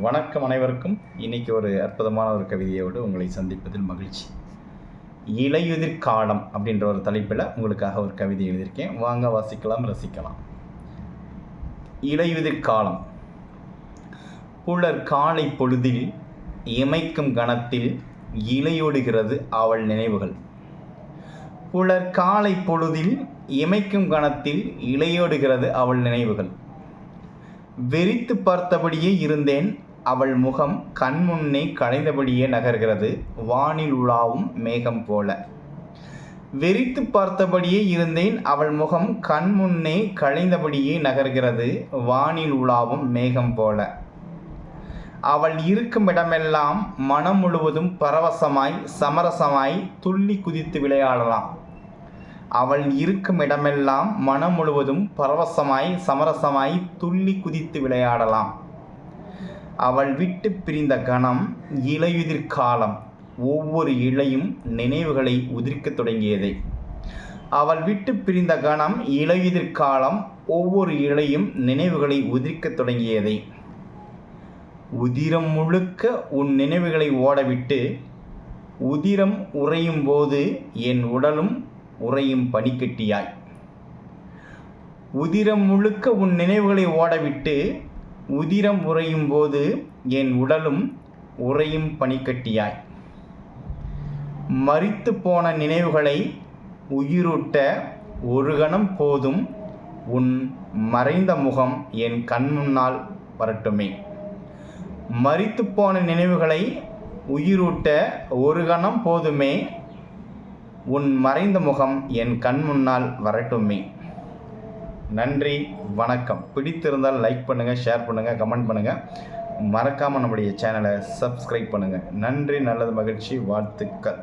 வணக்கம் அனைவருக்கும். இன்னைக்கு ஒரு அற்புதமான ஒரு கவிதையோடு உங்களை சந்திப்பதில் மகிழ்ச்சி. இலையுதிர் காலம் அப்படின்ற ஒரு தலைப்பில் உங்களுக்காக ஒரு கவிதை எழுதியிருக்கேன். வாங்க வாசிக்கலாம் ரசிக்கலாம். இலையுதிர் காலம். புலர் காலை பொழுதில் இமைக்கும் கணத்தில் இலையோடுகிறது அவள் நினைவுகள். புலர் காலை பொழுதில் இமைக்கும் கணத்தில் இலையோடுகிறது அவள் நினைவுகள். வெறித்து பார்த்தபடியே இருந்தேன். அவள் முகம் கண்முன்னே களைந்தபடியே நகர்கிறது. வானில் உலாவும் மேகம் போல. வெறித்து பார்த்தபடியே இருந்தேன். அவள் முகம் கண்முன்னே களைந்தபடியே நகர்கிறது. வானில் உலாவும் மேகம் போல. அவள் இருக்கும் இடமெல்லாம் மனம் முழுவதும் பரவசமாய் சமரசமாய் துள்ளி குதித்து விளையாடலாம். அவள் இருக்கும் இடமெல்லாம் மனம் முழுவதும் பரவசமாய் சமரசமாய் துள்ளி குதித்து விளையாடலாம். அவள் விட்டு பிரிந்த கணம் இலையுதிர் காலம். ஒவ்வொரு இலையும் நினைவுகளை உதிர்க்கத் தொடங்கியதை. அவள் விட்டு பிரிந்த கணம் இலையுதிர் காலம் ஒவ்வொரு இலையும் நினைவுகளை உதிர்க்கத் தொடங்கியதை. உதிரம் முழுக்க உன் நினைவுகளை ஓடவிட்டு உதிரம் உறையும் போது என் உடலும் உறையும் பனிக்கட்டியாய் உதிரம் முழுக்க உன் நினைவுகளை ஓடவிட்டு உதிரம் உறையும் போது என் உடலும் உறையும் பனிக்கட்டியாய். மறித்து போன நினைவுகளை உயிரூட்ட ஒரு கணம் போதும் உன் மறைந்த முகம் என் கண் முன்னால் வரட்டுமே. மறித்து போன நினைவுகளை உயிரூட்ட ஒரு கணம் போதுமே உன் மறைந்த முகம் என் கண் முன்னால் வரட்டுமே. நன்றி வணக்கம். பிடித்திருந்தால் லைக் பண்ணுங்கள் ஷேர் பண்ணுங்கள் கமெண்ட் பண்ணுங்கள் மறக்காமல் நம்முடைய சேனலை சப்ஸ்கிரைப் பண்ணுங்கள் நன்றி நல்லது மகிழ்ச்சி வாழ்த்துக்கள்.